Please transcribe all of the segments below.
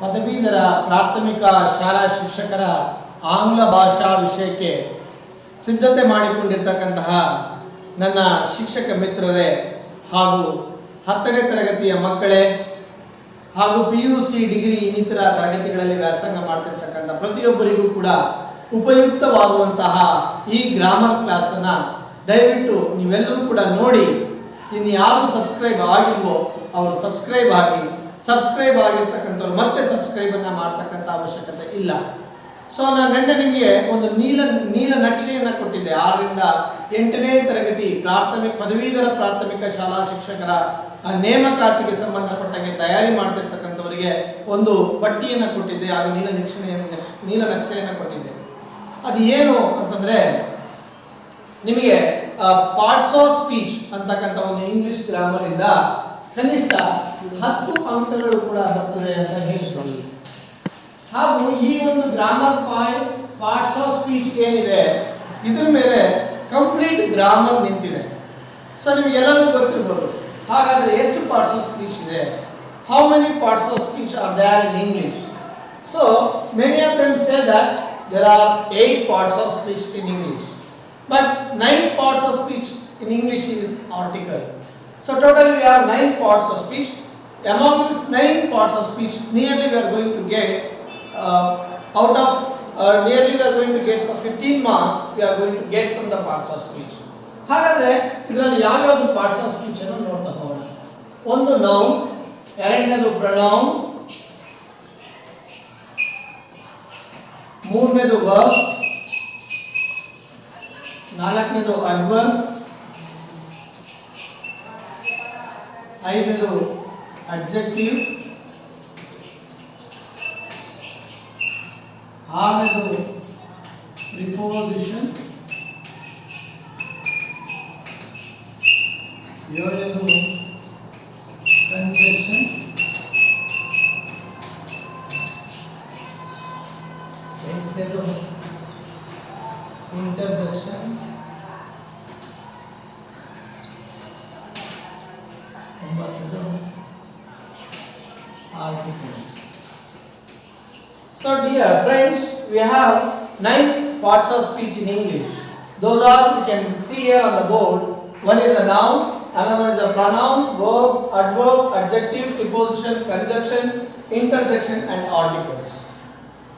ಪದವೀಧರ ಪ್ರಾಥಮಿಕ ಶಾಲಾ ಶಿಕ್ಷಕರ ಆಂಗ್ಲ ಭಾಷಾ ವಿಷಯಕ್ಕೆ ಸಿದ್ಧತೆ ಮಾಡಿಕೊಂಡಿರ್ತಕ್ಕಂತಹ ನನ್ನ ಶಿಕ್ಷಕ ಮಿತ್ರರೇ ಹಾಗೂ ಹತ್ತನೇ ತರಗತಿಯ ಮಕ್ಕಳೇ ಹಾಗೂ ಪಿ ಯು ಸಿ ಡಿಗ್ರಿ ಇನ್ನಿತರ ತರಗತಿಗಳಲ್ಲಿ ವ್ಯಾಸಂಗ ಮಾಡ್ತಿರ್ತಕ್ಕಂಥ ಪ್ರತಿಯೊಬ್ಬರಿಗೂ ಕೂಡ ಉಪಯುಕ್ತವಾಗುವಂತಹ ಈ ಗ್ರಾಮರ್ ಕ್ಲಾಸನ್ನು ದಯವಿಟ್ಟು ನೀವೆಲ್ಲರೂ ಕೂಡ ನೋಡಿ. ಇನ್ನು ಯಾರು ಸಬ್ಸ್ಕ್ರೈಬ್ ಆಗಿಲ್ವೋ, ಅವರು ಸಬ್ಸ್ಕ್ರೈಬ್ ಆಗಿ ಸಬ್ಸ್ಕ್ರೈಬ್ ಆಗಿರ್ತಕ್ಕಂಥವ್ರು ಮತ್ತೆ ಸಬ್ಸ್ಕ್ರೈಬನ್ನು ಮಾಡ್ತಕ್ಕಂಥ ಅವಶ್ಯಕತೆ ಇಲ್ಲ. ಸೊ ನಾನು ನಿನ್ನೆ ನಿಮಗೆ ಒಂದು ನೀಲ ನೀಲ ನಕ್ಷೆಯನ್ನು ಕೊಟ್ಟಿದ್ದೆ. ಆರರಿಂದ ಎಂಟನೇ ತರಗತಿ ಪ್ರಾಥಮಿಕ, ಪದವೀಧರ ಪ್ರಾಥಮಿಕ ಶಾಲಾ ಶಿಕ್ಷಕರ ನೇಮಕಾತಿಗೆ ಸಂಬಂಧಪಟ್ಟಂಗೆ ತಯಾರಿ ಮಾಡ್ತಿರ್ತಕ್ಕಂಥವರಿಗೆ ಒಂದು ಪಟ್ಟಿಯನ್ನು ಕೊಟ್ಟಿದ್ದೆ. ಹಾಗೂ ನೀಲ ನಕ್ಷೆಯ ನೀಲ ನಕ್ಷೆಯನ್ನು ಕೊಟ್ಟಿದ್ದೆ. ಅದು ಏನು ಅಂತಂದ್ರೆ, ನಿಮಗೆ ಪಾರ್ಟ್ಸ್ ಆಫ್ ಸ್ಪೀಚ್ ಅಂತಕ್ಕಂಥ ಒಂದು ಇಂಗ್ಲಿಷ್ ಗ್ರಾಮರ್ ಇಂದ ಕನಿಷ್ಠ ಹತ್ತು ಅಂಕಗಳು ಕೂಡ ಬರ್ತದೆ ಅಂತ ಹೇಳ್ತಾರೆ ಹಾಗೂ ಈ ಒಂದು grammar point parts of speech ಏನಿದೆ, ಇದ್ರ ಮೇಲೆ ಕಂಪ್ಲೀಟ್ ಗ್ರಾಮರ್ ನಿಂತಿದೆ. ಸೊ ನಿಮಗೆಲ್ಲರಿಗೂ ಗೊತ್ತಿರ್ಬೋದು. ಹಾಗಾದ್ರೆ ಎಷ್ಟು ಪಾರ್ಟ್ಸ್ ಆಫ್ ಸ್ಪೀಚ್ ಇದೆ? How many parts of speech are there in English so many of them say that there are eight parts of speech in English but nine parts of speech in English is article So totally we have nine parts of speech. Among these nine parts of speech, nearly we are going to get uh, out of uh, nearly we are going to get for 15 marks we are going to get from the parts of speech. ಹಾಗಾದ್ರೆ ಇದರಲ್ಲಿ ಯಾವ್ಯಾವ್ದು parts of speech ಅನ್ನು ನೋಡ್ತಾ ಹೋಗೋಣ ಒಂದು noun ಎರಡನೇದು pronoun ಮೂರನೇದು verb ನಾಲ್ಕನೇದು ಅಡ್ವರ್ಬ್ ఐదు అడ్జెక్టివ్ ఆరు ప్రిపోజిషన్ ఏడు కన్సెప్షన్ ఎనిమిదిలో interception So dear friends, we have nine parts of speech in English. Those are, you can see here on the board. One is a noun, another is a pronoun, verb, adverb, adjective, preposition, conjunction, interjection and articles.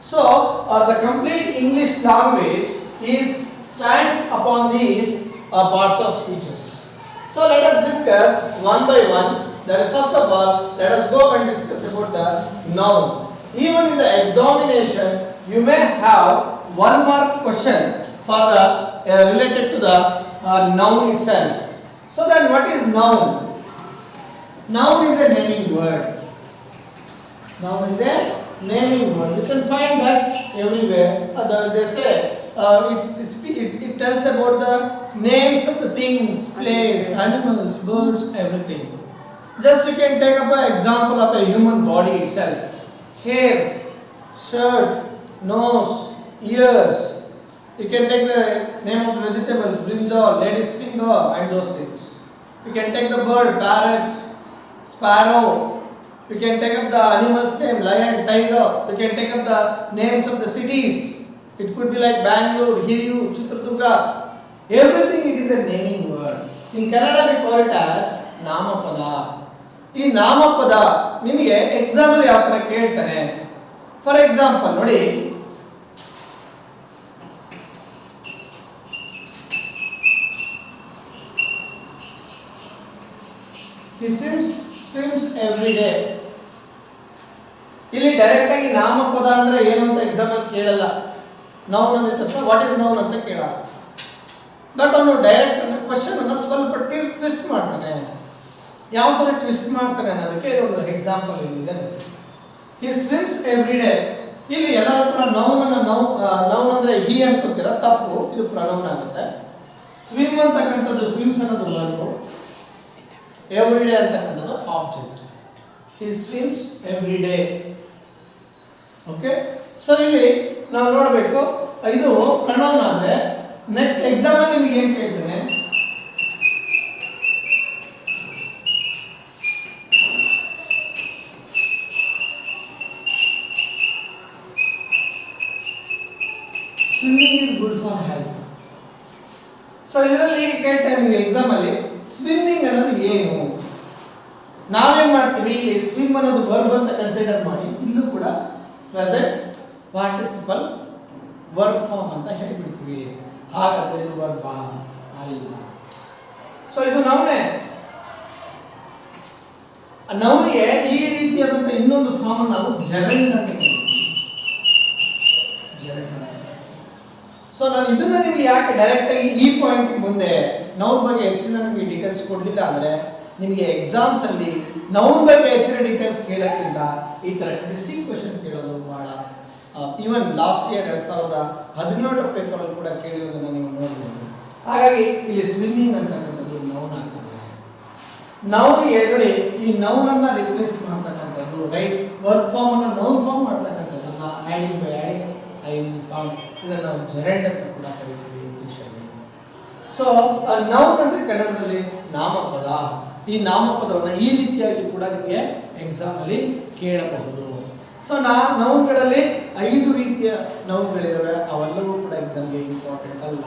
So, uh, the complete English language is stands upon these uh, parts of speeches. So let us discuss one by one. Then first of all, let us go and discuss about the noun. Even in the examination, you may have one mark question for the uh, related to the uh, noun itself. So then, what is noun? Noun is a naming word. Noun is a naming word. You can find that everywhere. Uh, they say uh, it, it, it, tells about the names of the things, place, animals, birds, everything. Just you can take up an example of a human body itself hair, shirt, nose, ears. You can take the name of the vegetables, brinjal, lady's finger and those things. You can take the bird, parrot, sparrow. You can take up the animal's name, lion, tiger. You can take up the names of the cities. It could be like Bangalore, Hiryu, Chitraduga. Everything it is a naming word. In Kannada we call it as Namapada. In Namapada, ನಿಮಗೆ example ಯಾವ ಥರ ಕೇಳ್ತಾನೆ for example ನೋಡಿ. He swims every day. ಇಲ್ಲಿ direct ಆಗಿ ನಾಮಪದ ಅಂದ್ರೆ ಏನು ಅಂತ ಎಕ್ಸಾಮ್ ಅಲ್ಲಿ ಕೇಳಲ್ಲ. ನೌನ್ ಅಂದ ತಕ್ಷಣ ವಾಟ್ ಇಸ್ ನೌನ್ ಅಂತ ಕೇಳ ಬಟ್ ಅವನು ಡೈರೆಕ್ಟ್ ಅಂದ್ರೆ ಕ್ವಶನ್ ಅನ್ನ ಸ್ವಲ್ಪ ಟ್ವಿಸ್ಟ್ ಮಾಡ್ತಾನೆ. ಯಾವ ಥರ ಟ್ವಿಸ್ಟ್ ಮಾಡ್ತಾರೆ ಅನ್ನೋದಕ್ಕೆ ಒಂದು ಎಕ್ಸಾಂಪಲ್ ಇದೆ ಈ ಸ್ವಿಮ್ಸ್ ಎವ್ರಿ ಡೇ ಇಲ್ಲಿ ಎಲ್ಲರೂ ಕೂಡ ನೌನ್ ಅನ್ನ ನೌ ನೌನ್ ಅಂದ್ರೆ ಹಿ ಅಂತೀರ ತಪ್ಪು. ಇದು ಪ್ರನೌನ್ ಆಗುತ್ತೆ. ಸ್ವಿಮ್ ಅಂತಕ್ಕಂಥದ್ದು ಸ್ವಿಮ್ಸ್ ಅನ್ನೋದು ವರ್ಬು ಎವ್ರಿ ಡೇ ಅಂತಕ್ಕಂಥದ್ದು object he swims every day okay so ಇಲ್ಲಿ ನಾವು ನೋಡಬೇಕು, ಇದು ಪ್ರನೌನ್ ಆದ್ರೆ ನೆಕ್ಸ್ಟ್ ಎಕ್ಸಾಮ್ ನಿಮಗೆ ಏನು ಕೇಳ್ತೇನೆ? Swimming is good for health. So ಇದರಲ್ಲಿ ಈಗ ಕೇಳ್ತಾರೆ ನಿಮಗೆ ಎಕ್ಸಾಮ್ ಅಲ್ಲಿ, ಸ್ವಿಮ್ಮಿಂಗ್ ಅನ್ನೋದು ಏನು? ನಾವೇನ್ ಮಾಡ್ತೀವಿ? ಇಲ್ಲಿ ಸ್ವಿಮ್ ಅನ್ನೋದು ವರ್ಬ್ ಅಂತ ಕನ್ಸಿಡರ್ ಮಾಡಿ, ಇಲ್ಲೂ ಕೂಡ ಪ್ರೆಸೆಂಟ್ ಪಾರ್ಟಿಸಿಪಲ್ ವರ್ಕ್ ಫಾರ್ಮ್ ಅಂತ ಹೇಳ್ಬಿಡ್ತೀವಿ. ಹಾಗಾದ್ರೆ ಇದು ವರ್ಬ ಅಲ್ಲ. ಸೊ ಇದು ನೌನೆ ನೌನಿಗೆ ಈ ರೀತಿಯಾದಂಥ ಇನ್ನೊಂದು ಫಾರ್ಮ್ ನಾವು ಜರಂಡ್ ಅಂತ ಕರಿತೀವಿ ಸೊ ನಾನು ಇದನ್ನ ನಿಮ್ಗೆ ಯಾಕೆ ಡೈರೆಕ್ಟ್ ಆಗಿ ಈ ಪಾಯಿಂಟ್ ಮುಂದೆ ನೌನ್ ಬಗ್ಗೆ ಹೆಚ್ಚಿನ ನಿಮಗೆ ಡೀಟೇಲ್ಸ್ ಕೊಡಲಿಲ್ಲ ಅಂದ್ರೆ ನಿಮಗೆ ಎಕ್ಸಾಮ್ಸ್ ಅಲ್ಲಿ ನೌನ್ ಬಗ್ಗೆ ಹೆಚ್ಚಿನ ಡೀಟೇಲ್ಸ್ ಕೇಳೋಕ್ಕಿಂತ ಈ ತರ ಟ್ವಿಸ್ಟಿಂಗ್ ಕ್ವಶನ್ ಕೇಳೋದು ಬಹಳ ಈವನ್ ಲಾಸ್ಟ್ ಇಯರ್ ಎರಡ್ ಸಾವಿರದ ಹದಿನೇಳರ ಪೇಪರ್ ಅಲ್ಲಿ ಕೂಡ ಕೇಳಿರೋದನ್ನ ನೀವು ನೋಡಬಹುದು ಹಾಗಾಗಿ ಇಲ್ಲಿ ಸ್ವಿಮ್ಮಿಂಗ್ ಅಂತಕ್ಕಂಥದ್ದು ನೌನ್ ಆಗ್ತದೆ. ನೌನ್ ಎರಡು, ಈ ನೌನ್ ಅನ್ನ ರಿಪ್ಲೇಸ್ ಮಾಡ್ತಕ್ಕಂಥದ್ದು ರೈಟ್ ವರ್ಕ್ ಫಾರ್ಮ್ ಅನ್ನ ನೌನ್ ಫಾರ್ಮ್ ಮಾಡ್ತಕ್ಕಂಥದ್ದು ಐ ಬೈ ಫಾರ್ಮ್ ಇದನ್ನ ನಾವು ಜೆರೆಂಡ್ ಅಂತ ಕೂಡ ಕರಿತೀವಿ ಇಂಗ್ಲಿಷಲ್ಲಿ ಸೊ ನೌನ್ ಅಂದ್ರೆ ಕನ್ನಡದಲ್ಲಿ ನಾಮಪದ. ಈ ನಾಮಪದವನ್ನು ಈ ರೀತಿಯಾಗಿ ಕೂಡ ನಿಮಗೆ ಎಕ್ಸಾಮ್ ಅಲ್ಲಿ ಕೇಳಬಹುದು. ಸೊ ನಾ ನೌನ್ಗಳಲ್ಲಿ ಐದು ರೀತಿಯ ನೌಗಳಿದಾವೆ ಅವೆಲ್ಲವೂ ಕೂಡ ಎಕ್ಸಾಮ್ಗೆ ಇಂಪಾರ್ಟೆಂಟ್ ಅಲ್ಲ.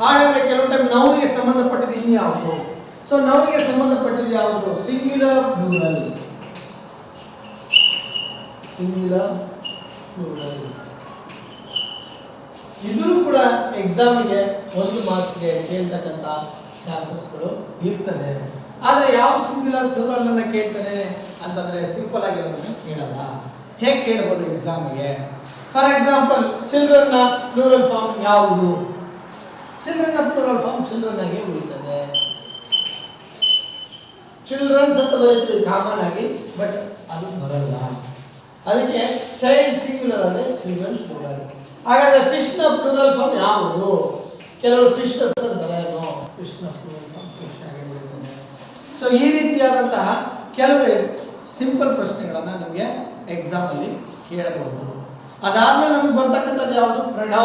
ಹಾಗಾದ್ರೆ ಕೆಲವು ಟೈಮ್ ನೌನಿಗೆ ಸಂಬಂಧಪಟ್ಟಿದ್ದು ಇನ್ಯಾವುದು? ಸೊ ನೌನಿಗೆ ಸಂಬಂಧಪಟ್ಟಿದ್ದು ಯಾವುದು? ಸಿಂಗ್ಯುಲರ್ ಪ್ಲೂರಲ್ ಸಿಂಗ್ಯುಲರ್ ಪ್ಲೂರಲ್ ಇದು ಕೂಡ ಎಕ್ಸಾಮಿಗೆ ಒಂದು ಮಾರ್ಕ್ಸ್ಗೆ ಕೇಳ್ತಕ್ಕಂಥ ಚಾನ್ಸಸ್ಗಳು ಇರ್ತದೆ. ಆದರೆ ಯಾವ ಸಿಂಗ್ಯುಲರ್ ಅನ್ನ ಕೇಳ್ತಾನೆ ಅಂತಂದ್ರೆ ಸಿಂಪಲ್ ಆಗಿರೋದನ್ನ ಕೇಳಲ್ಲ. ಹೇಗೆ ಕೇಳ್ಬೋದು ಎಕ್ಸಾಮಿಗೆ ಫಾರ್ ಎಕ್ಸಾಂಪಲ್ ಚಿಲ್ಡ್ರನ್ನ ಪ್ಲೂರಲ್ ಫಾರ್ಮ್ ಯಾವುದು? ಚಿಲ್ಡ್ರನ್ನ ಪ್ಲೂರಲ್ ಫಾರ್ಮ್ ಚಿಲ್ಡ್ರನ್ ಆಗಿ ಉಳಿತದೆ. ಚಿಲ್ಡ್ರನ್ಸ್ ಅಂತ ಬರೀತೀವಿ ಕಾಮನ್ ಆಗಿ ಬಟ್ ಅದು ಬರಲ್ಲ. ಅದಕ್ಕೆ ಚೈಲ್ಡ್ ಸಿಂಗ್ಯುಲರ್ ಅಂದ್ರೆ ಚಿಲ್ಡ್ರನ್ ಪ್ಲೂರಲ್ ಹಾಗಾದ್ರೆ ಫಿಶ್ನ ಪ್ಲೂರಲ್ ಫಾರ್ಮ್ ಯಾವುದು? ಕೆಲವರು ಫಿಶಸ್ ಅಂತಾರೆ, ನೋ ಫಿಶ್ನ ಪ್ಲೂರಲ್ ಫಾರ್ಮ್ ಸೊ ಈ ರೀತಿಯಾದಂತಹ ಕೆಲವು ಸಿಂಪಲ್ ಪ್ರಶ್ನೆಗಳನ್ನ ನಮಗೆ ಎಕ್ಸಾಮ್ ಅಲ್ಲಿ ಕೇಳಬಹುದು. ಅದಾದ್ಮೇಲೆ ನಮಗೆ ಬರ್ತಕ್ಕಂಥದ್ದು ಯಾವುದು? ಪ್ರಣವ್